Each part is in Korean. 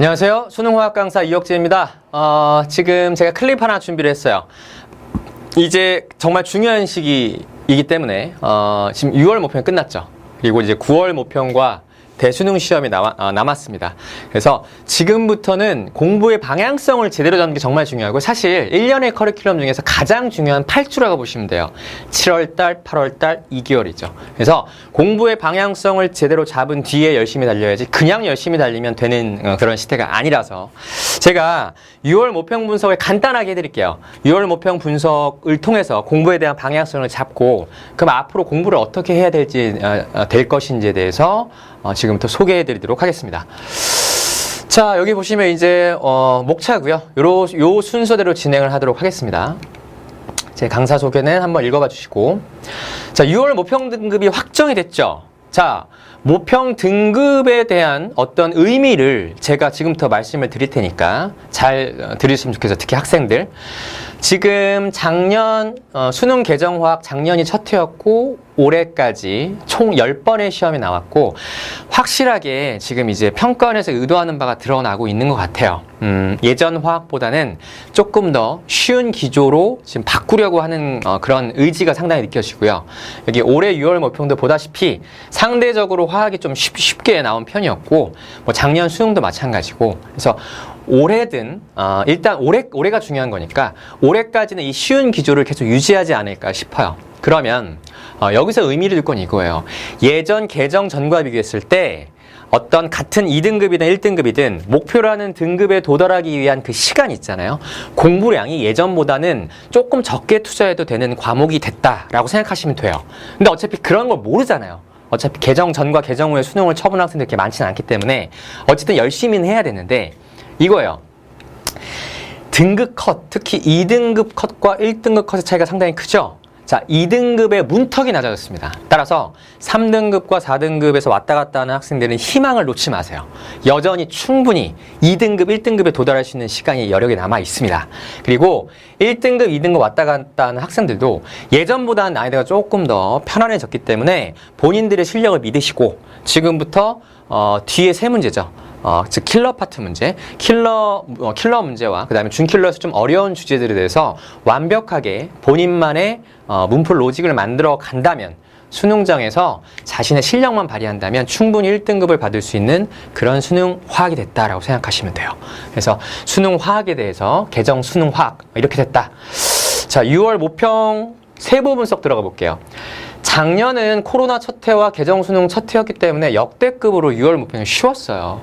안녕하세요. 수능화학 강사 이혁재입니다. 어, 지금 제가 클립 하나 준비를 했어요. 이제 정말 중요한 시기이기 때문에 어, 지금 6월 모평이 끝났죠. 그리고 이제 9월 모평과 대수능 시험이 남아, 어, 남았습니다. 그래서 지금부터는 공부의 방향성을 제대로 잡는 게 정말 중요하고 사실 1년의 커리큘럼 중에서 가장 중요한 8주라고 보시면 돼요. 7월달, 8월달, 2개월이죠. 그래서 공부의 방향성을 제대로 잡은 뒤에 열심히 달려야지 그냥 열심히 달리면 되는 어, 그런 시대가 아니라서 제가 6월 모평 분석을 간단하게 해드릴게요. 6월 모평 분석을 통해서 공부에 대한 방향성을 잡고 그럼 앞으로 공부를 어떻게 해야 될지 어, 어, 될 것인지에 대해서 어, 지금부터 소개해드리도록 하겠습니다. 자 여기 보시면 이제 어, 목차고요. 요로, 요 순서대로 진행을 하도록 하겠습니다. 제 강사 소개는 한번 읽어봐 주시고 자 6월 모평 등급이 확정이 됐죠. 자 모평 등급에 대한 어떤 의미를 제가 지금부터 말씀을 드릴 테니까 잘 어, 들으시면 좋겠어요. 특히 학생들. 지금 작년 어, 수능 개정화학 작년이 첫 해였고 올해까지 총 10번의 시험이 나왔고 확실하게 지금 이제 평가원에서 의도하는 바가 드러나고 있는 것 같아요. 음, 예전 화학보다는 조금 더 쉬운 기조로 지금 바꾸려고 하는 어, 그런 의지가 상당히 느껴지고요. 여기 올해 6월 모평도 보다시피 상대적으로 화학이 좀 쉽, 쉽게 나온 편이었고 뭐 작년 수능도 마찬가지고 그래서 올해든 어, 일단 올해 올해가 중요한 거니까 올해까지는 이 쉬운 기조를 계속 유지하지 않을까 싶어요. 그러면 어, 여기서 의미를 둘 건 이거예요. 예전 개정 전과 비교했을 때 어떤 같은 2등급이든 1등급이든 목표라는 등급에 도달하기 위한 그 시간 있잖아요. 공부량이 예전보다는 조금 적게 투자해도 되는 과목이 됐다라고 생각하시면 돼요. 근데 어차피 그런 걸 모르잖아요. 어차피 개정 전과 개정 후에 수능을 쳐본 학생들 이렇게 많지는 않기 때문에 어쨌든 열심히는 해야 되는데 이거예요. 등급 컷, 특히 2등급 컷과 1등급 컷의 차이가 상당히 크죠? 자, 2등급의 문턱이 낮아졌습니다. 따라서 3등급과 4등급에서 왔다 갔다 하는 학생들은 희망을 놓지 마세요. 여전히 충분히 2등급, 1등급에 도달할 수 있는 시간이 여력이 남아 있습니다. 그리고 1등급, 2등급 왔다 갔다 하는 학생들도 예전보다는 나이대가 조금 더 편안해졌기 때문에 본인들의 실력을 믿으시고 지금부터 어, 뒤에 세 문제죠. 어, 즉 킬러 파트 문제, 킬러 어, 킬러 문제와 그다음에 준킬러에서 좀 어려운 주제들에 대해서 완벽하게 본인만의 어, 문풀 로직을 만들어 간다면 수능장에서 자신의 실력만 발휘한다면 충분히 1등급을 받을 수 있는 그런 수능 화학이 됐다라고 생각하시면 돼요. 그래서 수능 화학에 대해서 개정 수능 화학 이렇게 됐다. 자, 6월 모평 세부 분석 들어가 볼게요. 작년은 코로나 첫 해와 개정 수능 첫 해였기 때문에 역대급으로 6월 모평이 쉬웠어요.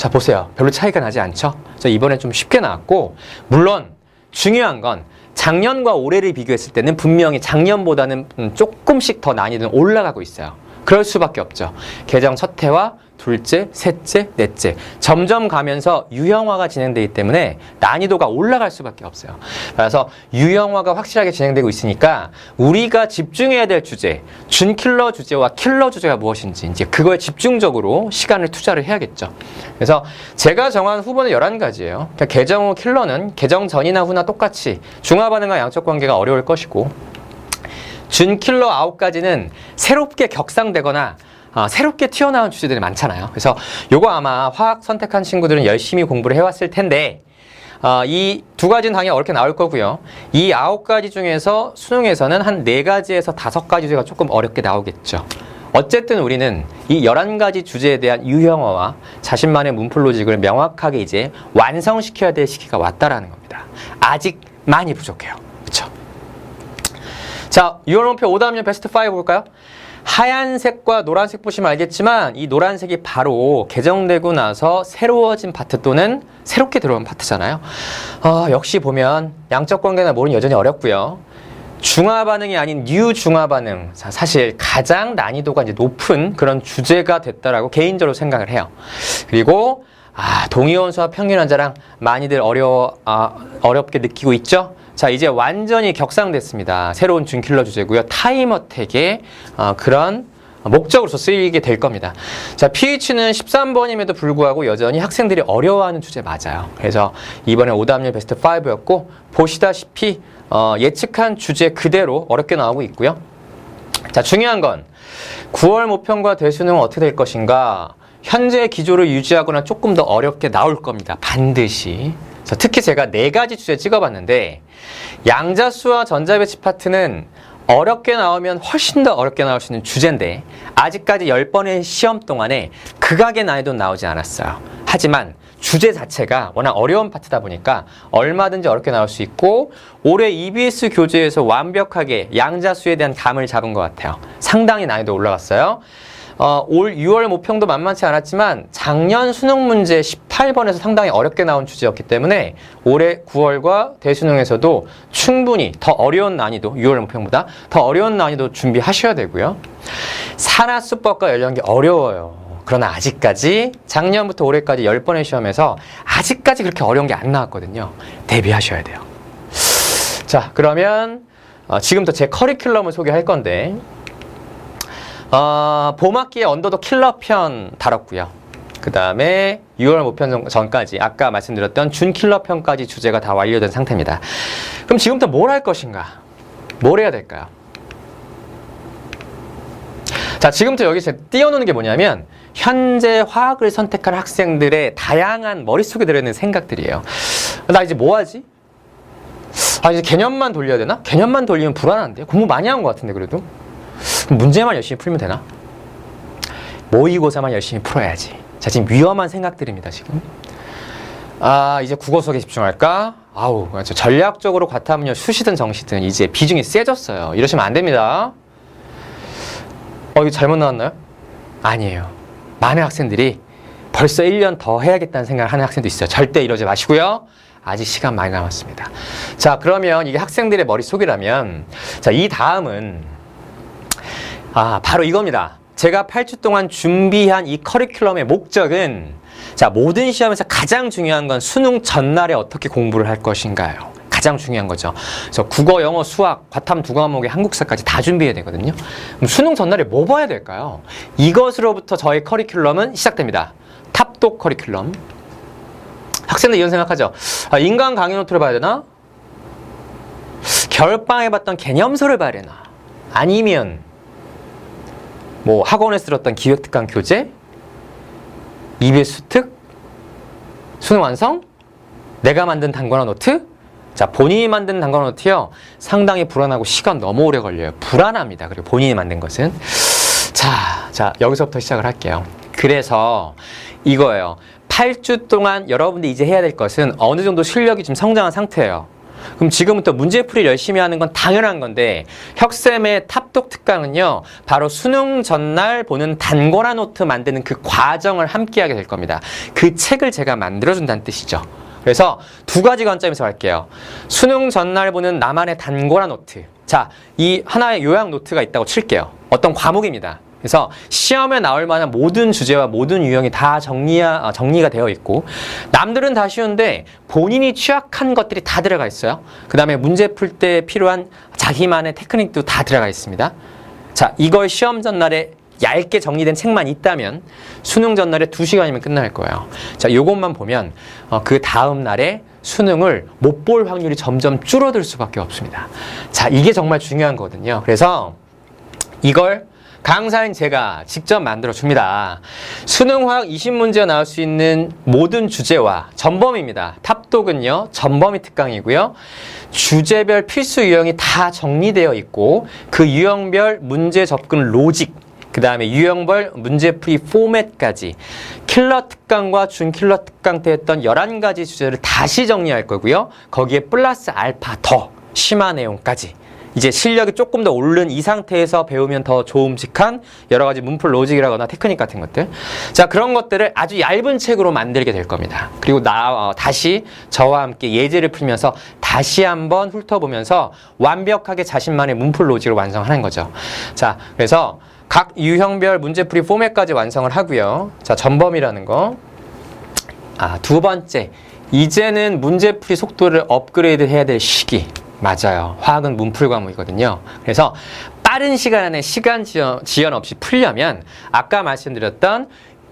자, 보세요. 별로 차이가 나지 않죠? 자, 이번에 좀 쉽게 나왔고, 물론 중요한 건 작년과 올해를 비교했을 때는 분명히 작년보다는 음, 조금씩 더 난이도는 올라가고 있어요. 그럴 수밖에 없죠. 개정 첫 해와 둘째, 셋째, 넷째 점점 가면서 유형화가 진행되기 때문에 난이도가 올라갈 수밖에 없어요. 그래서 유형화가 확실하게 진행되고 있으니까 우리가 집중해야 될 주제, 준킬러 주제와 킬러 주제가 무엇인지 이제 그거에 집중적으로 시간을 투자를 해야겠죠. 그래서 제가 정한 후보는 11가지예요. 그러니까 개정 후 킬러는 개정 전이나 후나 똑같이 중화 반응과 양적 관계가 어려울 것이고 준킬러 아홉 가지는 새롭게 격상되거나 아, 새롭게 튀어나온 주제들이 많잖아요. 그래서 요거 아마 화학 선택한 친구들은 열심히 공부를 해왔을 텐데 어, 이두 가지는 당연히 어렵게 나올 거고요. 이 아홉 가지 중에서 수능에서는 한 네 가지에서 다섯 가지 주제가 조금 어렵게 나오겠죠. 어쨌든 우리는 이 11가지 주제에 대한 유형어와 자신만의 문풀 로직을 명확하게 이제 완성시켜야 될 시기가 왔다라는 겁니다. 아직 많이 부족해요. 자, 6월 목표 오답률 베스트 5 볼까요? 하얀색과 노란색 보시면 알겠지만 이 노란색이 바로 개정되고 나서 새로워진 파트 또는 새롭게 들어온 파트잖아요. 어, 역시 보면 양적 관계나 모르는 여전히 어렵고요. 중화 반응이 아닌 뉴 중화 반응. 자, 사실 가장 난이도가 이제 높은 그런 주제가 됐다라고 개인적으로 생각을 해요. 그리고 아, 동의원수와 평균원자랑 많이들 어려 아, 어렵게 느끼고 있죠. 자, 이제 완전히 격상됐습니다. 새로운 준킬러 주제고요. 타임어택의 어, 그런 목적으로서 쓰이게 될 겁니다. 자, pH는 13번임에도 불구하고 여전히 학생들이 어려워하는 주제 맞아요. 그래서 이번에 오답률 베스트 5였고 보시다시피 어, 예측한 주제 그대로 어렵게 나오고 있고요. 자, 중요한 건 9월 모평과 대수능은 어떻게 될 것인가? 현재 기조를 유지하거나 조금 더 어렵게 나올 겁니다. 반드시. 그래서 특히 제가 네 가지 주제 찍어봤는데 양자수와 전자배치 파트는 어렵게 나오면 훨씬 더 어렵게 나올 수 있는 주제인데 아직까지 10번의 시험 동안에 극악의 난이도 나오지 않았어요. 하지만 주제 자체가 워낙 어려운 파트다 보니까 얼마든지 어렵게 나올 수 있고 올해 EBS 교재에서 완벽하게 양자수에 대한 감을 잡은 것 같아요. 상당히 난이도 올라갔어요. 어, 올 6월 모평도 만만치 않았지만 작년 수능 문제 18번에서 상당히 어렵게 나온 주제였기 때문에 올해 9월과 대수능에서도 충분히 더 어려운 난이도 6월 모평보다 더 어려운 난이도 준비하셔야 되고요. 산하수법과 연령기 어려워요. 그러나 아직까지 작년부터 올해까지 10번의 시험에서 아직까지 그렇게 어려운 게 안 나왔거든요. 대비하셔야 돼요. 자, 그러면 어, 지금부터 제 커리큘럼을 소개할 건데 어, 봄학기에 언더도 킬러 편 다뤘고요. 그 다음에 6월 모편 전- 전까지 아까 말씀드렸던 준 킬러 편까지 주제가 다 완료된 상태입니다. 그럼 지금부터 뭘 할 것인가? 뭘 해야 될까요? 자, 지금부터 여기 제가 띄워놓는 게 뭐냐면 현재 화학을 선택한 학생들의 다양한 머릿속에 들어있는 생각들이에요. 나 이제 뭐 하지? 아, 이제 개념만 돌려야 되나? 개념만 돌리면 불안한데? 공부 많이 한 것 같은데, 그래도? 문제만 열심히 풀면 되나? 모의고사만 열심히 풀어야지. 자, 지금 위험한 생각들입니다, 지금. 아, 이제 국어 수업에 집중할까? 아우, 저 전략적으로 과탐은요, 수시든 정시든 이제 비중이 세졌어요. 이러시면 안 됩니다. 어, 이거 잘못 나왔나요? 아니에요. 많은 학생들이 벌써 1년 더 해야겠다는 생각을 하는 학생도 있어요. 절대 이러지 마시고요. 아직 시간 많이 남았습니다. 자, 그러면 이게 학생들의 머릿속이라면, 자, 이 다음은, 아, 바로 이겁니다. 제가 8주 동안 준비한 이 커리큘럼의 목적은, 자, 모든 시험에서 가장 중요한 건 수능 전날에 어떻게 공부를 할 것인가요? 가장 중요한 거죠. 그래서 국어, 영어, 수학, 과탐 두 과목의 한국사까지 다 준비해야 되거든요. 그럼 수능 전날에 뭐 봐야 될까요? 이것으로부터 저의 커리큘럼은 시작됩니다. 탑독 커리큘럼. 학생들 이런 생각하죠. 아, 인간 강의 노트를 봐야 되나? 겨울방에 봤던 개념서를 봐야 되나? 아니면 뭐 학원에서 들었던 기획특강 교재? EBS 특? 수능 완성? 내가 만든 단권화 노트? 자, 본인이 만든 단권화 노트요. 상당히 불안하고 시간 너무 오래 걸려요. 불안합니다. 그리고 본인이 만든 것은. 자, 자, 여기서부터 시작을 할게요. 그래서 이거예요. 8주 동안 여러분들이 이제 해야 될 것은 어느 정도 실력이 지금 성장한 상태예요. 그럼 지금부터 문제풀이 열심히 하는 건 당연한 건데 혁쌤의 탑독 특강은요 바로 수능 전날 보는 단권화 노트 만드는 그 과정을 함께 하게 될 겁니다. 그 책을 제가 만들어 준다는 뜻이죠. 그래서 두 가지 관점에서 할게요. 수능 전날 보는 나만의 단권화 노트. 자 이 하나의 요약 노트가 있다고 칠게요. 어떤 과목입니다 그래서 시험에 나올 만한 모든 주제와 모든 유형이 다 정리야, 아, 정리가 되어 있고 남들은 다 쉬운데 본인이 취약한 것들이 다 들어가 있어요. 그 다음에 문제 풀 때 필요한 자기만의 테크닉도 다 들어가 있습니다. 자, 이걸 시험 전날에 얇게 정리된 책만 있다면 수능 전날에 두시간이면 끝날 거예요. 자, 요것만 보면 어, 그 다음 날에 수능을 못 볼 확률이 점점 줄어들 수밖에 없습니다. 자, 이게 정말 중요한 거거든요. 그래서 이걸 강사인 제가 직접 만들어 줍니다. 수능 화학 20문제가 나올 수 있는 모든 주제와 전범입니다. 탑독은요, 전범이 특강이고요. 주제별 필수 유형이 다 정리되어 있고, 그 유형별 문제 접근 로직, 그 다음에 유형별 문제풀이 포맷까지 킬러 특강과 준킬러 특강 때 했던 11가지 주제를 다시 정리할 거고요. 거기에 플러스 알파 더 심화 내용까지 이제 실력이 조금 더 오른 이 상태에서 배우면 더 좋음직한 여러 가지 문풀 로직이라거나 테크닉 같은 것들. 자, 그런 것들을 아주 얇은 책으로 만들게 될 겁니다. 그리고 나, 어, 다시 저와 함께 예제를 풀면서 다시 한번 훑어보면서 완벽하게 자신만의 문풀 로직을 완성하는 거죠. 자, 그래서 각 유형별 문제풀이 포맷까지 완성을 하고요. 자, 전범이라는 거. 아, 두 번째. 이제는 문제풀이 속도를 업그레이드 해야 될 시기. 맞아요. 화학은 문풀 과목이거든요. 그래서 빠른 시간 안에 시간 지연, 지연 없이 풀려면 아까 말씀드렸던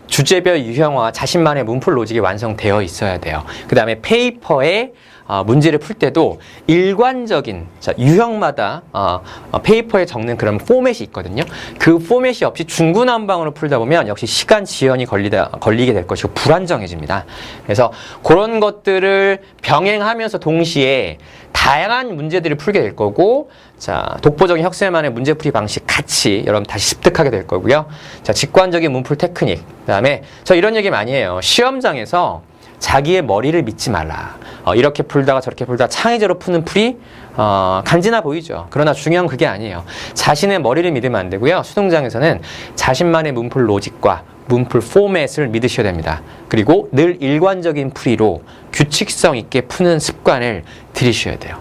주제별 유형화 자신만의 문풀 로직이 완성되어 있어야 돼요. 그 다음에 페이퍼에 어, 문제를 풀 때도 일관적인 자, 유형마다 어, 어, 페이퍼에 적는 그런 포맷이 있거든요. 그 포맷이 없이 중구난방으로 풀다 보면 역시 시간 지연이 걸리다 걸리게 될 것이고 불안정해집니다. 그래서 그런 것들을 병행하면서 동시에 다양한 문제들을 풀게 될 거고 자 독보적인 혁세만의 문제풀이 방식 같이 여러분 다시 습득하게 될 거고요. 자 직관적인 문풀 테크닉 그다음에 저 이런 얘기 많이 해요. 시험장에서 자기의 머리를 믿지 말라. 어, 이렇게 풀다가 저렇게 풀다가 창의적으로 푸는 풀이 어, 간지나 보이죠. 그러나 중요한 그게 아니에요. 자신의 머리를 믿으면 안 되고요. 수능장에서는 자신만의 문풀 로직과 문풀 포맷을 믿으셔야 됩니다. 그리고 늘 일관적인 풀이로 규칙성 있게 푸는 습관을 들이셔야 돼요.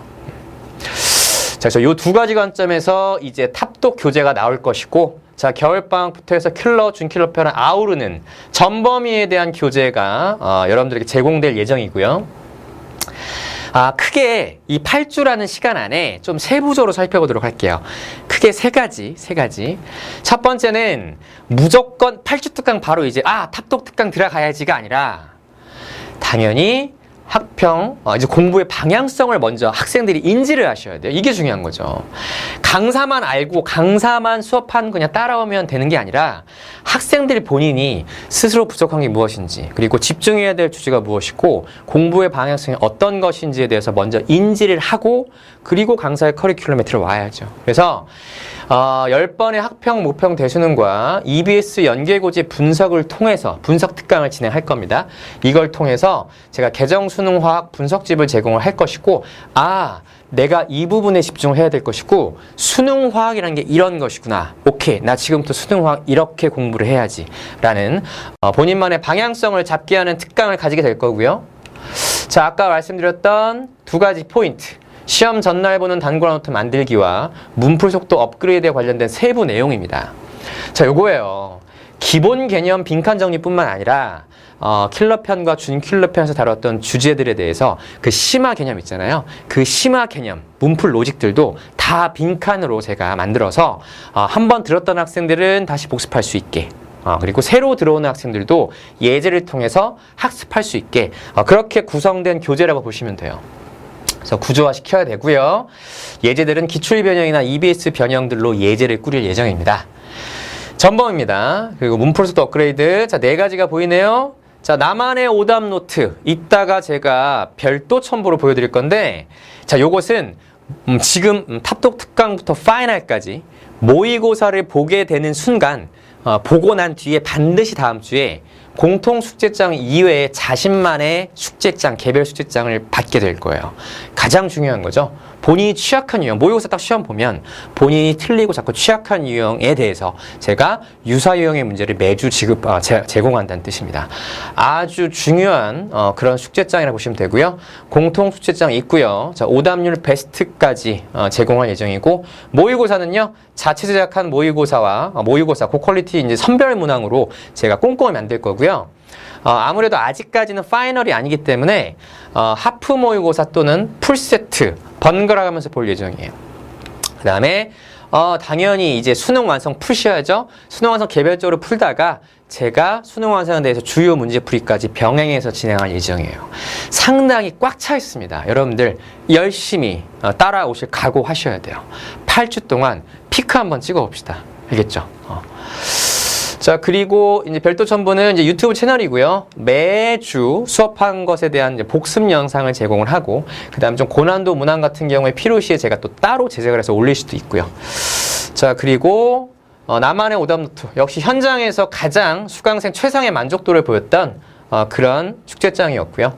자, 그래서 이 두 가지 관점에서 이제 탑독 교재가 나올 것이고, 자, 겨울방학부터 해서 킬러, 준킬러 편을 아우르는 전범위에 대한 교재가 어, 여러분들에게 제공될 예정이고요. 아, 크게 이 8주라는 시간 안에 좀 세부적으로 살펴보도록 할게요. 크게 세 가지, 세 가지. 첫 번째는 무조건 8주 특강 바로 이제, 아, 탑독 특강 들어가야지가 아니라, 당연히 학평, 어, 이제 공부의 방향성을 먼저 학생들이 인지를 하셔야 돼요. 이게 중요한 거죠. 강사만 알고 강사만 수업한 그냥 따라오면 되는 게 아니라 학생들 본인이 스스로 부족한 게 무엇인지 그리고 집중해야 될 주제가 무엇이고 공부의 방향성이 어떤 것인지에 대해서 먼저 인지를 하고 그리고 강사의 커리큘럼에 들어와야죠. 그래서 어, 10번의 학평, 모평 대수능과 EBS 연계고지 분석을 통해서 분석 특강을 진행할 겁니다. 이걸 통해서 제가 개정 수 능화학 분석집을 제공을 할 것이고 아 내가 이 부분에 집중해야 될 것이고 수능화학이라는 게 이런 것이구나. 오케이, 나 지금부터 수능화학 이렇게 공부를 해야지. 라는 어, 본인만의 방향성을 잡게 하는 특강을 가지게 될 거고요. 자, 아까 말씀드렸던 두 가지 포인트. 시험 전날 보는 단골 노트 만들기와 문풀 속도 업그레이드에 관련된 세부 내용입니다. 자, 요거예요. 기본 개념 빈칸 정리뿐만 아니라 어, 킬러 편과 준 킬러 편에서 다뤘던 주제들에 대해서 그 심화 개념 있잖아요. 그 심화 개념, 문풀 로직들도 다 빈칸으로 제가 만들어서 어, 한번 들었던 학생들은 다시 복습할 수 있게 어, 그리고 새로 들어오는 학생들도 예제를 통해서 학습할 수 있게 어, 그렇게 구성된 교재라고 보시면 돼요. 그래서 구조화 시켜야 되고요. 예제들은 기출 변형이나 EBS 변형들로 예제를 꾸릴 예정입니다. 전범입니다. 그리고 문풀 속도 업그레이드. 자, 네 가지가 보이네요. 자, 나만의 오답 노트. 이따가 제가 별도 첨부로 보여드릴 건데, 자, 요것은 음, 지금 음, 탑독 특강부터 파이널까지 모의고사를 보게 되는 순간, 어, 보고 난 뒤에 반드시 다음 주에 공통 숙제장 이외에 자신만의 숙제장, 개별 숙제장을 받게 될 거예요. 가장 중요한 거죠. 본인이 취약한 유형, 모의고사 딱 시험 보면 본인이 틀리고 자꾸 취약한 유형에 대해서 제가 유사 유형의 문제를 매주 지급, 아, 제, 제공한다는 뜻입니다. 아주 중요한 어, 그런 숙제장이라고 보시면 되고요. 공통 숙제장 있고요. 자, 오답률 베스트까지 어, 제공할 예정이고 모의고사는요. 자체 제작한 모의고사와 어, 모의고사 고퀄리티 이제 선별 문항으로 제가 꼼꼼히 만들 거고요. 어, 아무래도 아직까지는 파이널이 아니기 때문에 어, 하프 모의고사 또는 풀세트 번갈아 가면서 볼 예정이에요. 그 다음에 어, 당연히 이제 수능 완성 푸셔야죠. 수능 완성 개별적으로 풀다가 제가 수능 완성에 대해서 주요 문제 풀이까지 병행해서 진행할 예정이에요. 상당히 꽉 차 있습니다. 여러분들 열심히 어, 따라오실 각오하셔야 돼요. 8주 동안 피크 한번 찍어 봅시다. 알겠죠? 어. 자, 그리고 이제 별도 첨부는 이제 유튜브 채널이고요. 매주 수업한 것에 대한 복습 영상을 제공을 하고, 그 다음 좀 고난도 문항 같은 경우에 필요시에 제가 또 따로 제작을 해서 올릴 수도 있고요. 자, 그리고 어, 나만의 오답 노트. 역시 현장에서 가장 수강생 최상의 만족도를 보였던 어, 그런 축제장이었고요.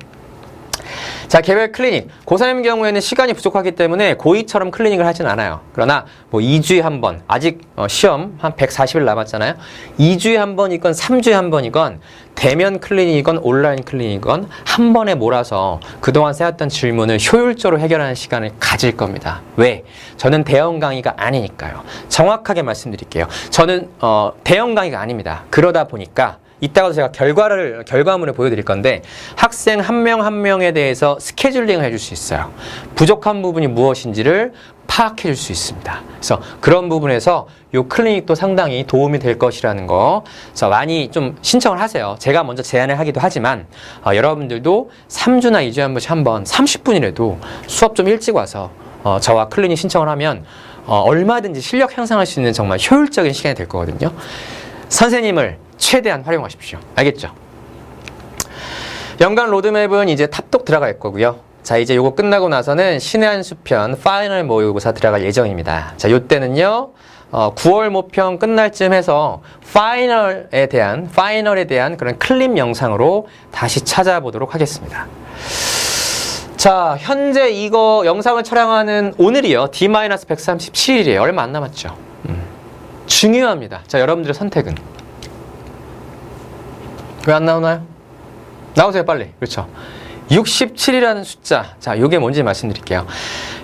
자, 개별 클리닉. 고3의 경우에는 시간이 부족하기 때문에 고2처럼 클리닉을 하진 않아요. 그러나 뭐 2주에 한 번, 아직 어, 시험 한 140일 남았잖아요. 2주에 한 번이건 3주에 한 번이건 대면 클리닉이건 온라인 클리닉이건 한 번에 몰아서 그동안 쌓였던 질문을 효율적으로 해결하는 시간을 가질 겁니다. 왜? 저는 대형 강의가 아니니까요. 정확하게 말씀드릴게요. 저는 어, 대형 강의가 아닙니다. 그러다 보니까 이따가도 제가 결과를 결과물을 보여드릴 건데 학생 한명한 명에 대해서 스케줄링을 해줄 수 있어요. 부족한 부분이 무엇인지를 파악해 줄 수 있습니다. 그래서 그런 부분에서 요 클리닉도 상당히 도움이 될 것이라는 거. 그래서 많이 좀 신청을 하세요. 제가 먼저 제안을 하기도 하지만 어, 여러분들도 3주나 2주에 한 번씩 한번 30분이라도 수업 좀 일찍 와서 어, 저와 클리닉 신청을 하면 어, 얼마든지 실력 향상할 수 있는 정말 효율적인 시간이 될 거거든요. 선생님을 최대한 활용하십시오. 알겠죠? 연간 로드맵은 이제 탑독 들어갈 거고요. 자, 이제 요거 끝나고 나서는 신의 한 수편 파이널 모의고사 들어갈 예정입니다. 자, 요때는요. 어, 9월 모평 끝날 쯤 해서 파이널에 대한 파이널에 대한 그런 클립 영상으로 다시 찾아보도록 하겠습니다. 자, 현재 이거 영상을 촬영하는 오늘이요. D-137일이에요. 얼마 안 남았죠. 음. 중요합니다. 자, 여러분들의 선택은 왜 안 나오나요? 나오세요, 빨리. 그렇죠. 67이라는 숫자. 자, 이게 뭔지 말씀드릴게요.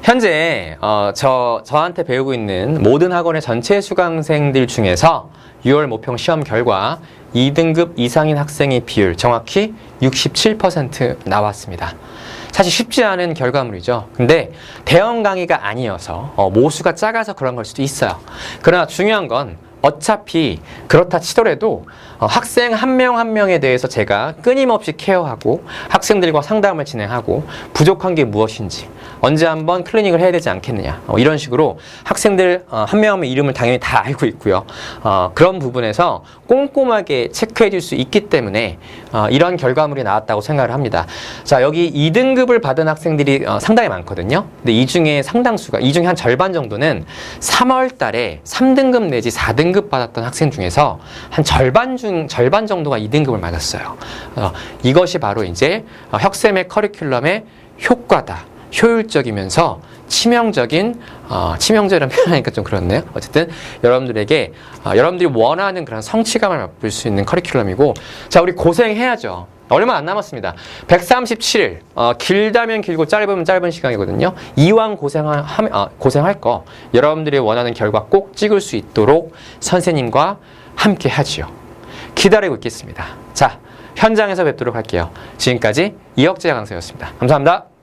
현재, 어, 저, 저한테 배우고 있는 모든 학원의 전체 수강생들 중에서 6월 모평 시험 결과 2등급 이상인 학생의 비율 정확히 67% 나왔습니다. 사실 쉽지 않은 결과물이죠. 근데 대형 강의가 아니어서 어, 모수가 작아서 그런 걸 수도 있어요. 그러나 중요한 건 어차피 그렇다 치더라도 어, 학생 한 명 한 명에 대해서 제가 끊임없이 케어하고 학생들과 상담을 진행하고 부족한 게 무엇인지 언제 한번 클리닉을 해야 되지 않겠느냐 어, 이런 식으로 학생들 어, 한명한명 이름을 당연히 다 알고 있고요. 어, 그런 부분에서 꼼꼼하게 체크해 줄 수 있기 때문에 어, 이런 결과물이 나왔다고 생각을 합니다. 자 여기 2등급을 받은 학생들이 어, 상당히 많거든요. 근데 이 중에 상당수가 이 중에 한 절반 정도는 3월 달에 3등급 내지 4등급 받았던 학생 중에서 한 절반 중 절반 정도가 2등급을 맞았어요. 어, 이것이 바로 이제 어, 혁sem의 커리큘럼의 효과다. 효율적이면서 치명적인 어, 치명적이라는 표현하니까 좀 그렇네요. 어쨌든 여러분들에게 어, 여러분들이 원하는 그런 성취감을 맛볼 수 있는 커리큘럼이고 자 우리 고생해야죠. 얼마 안 남았습니다. 137일 어, 길다면 길고 짧으면 짧은 시간이거든요. 이왕 고생하, 함- 어, 고생할 거 여러분들이 원하는 결과 꼭 찍을 수 있도록 선생님과 함께 하지요. 기다리고 있겠습니다. 자 현장에서 뵙도록 할게요. 지금까지 이혁재 강사였습니다. 감사합니다.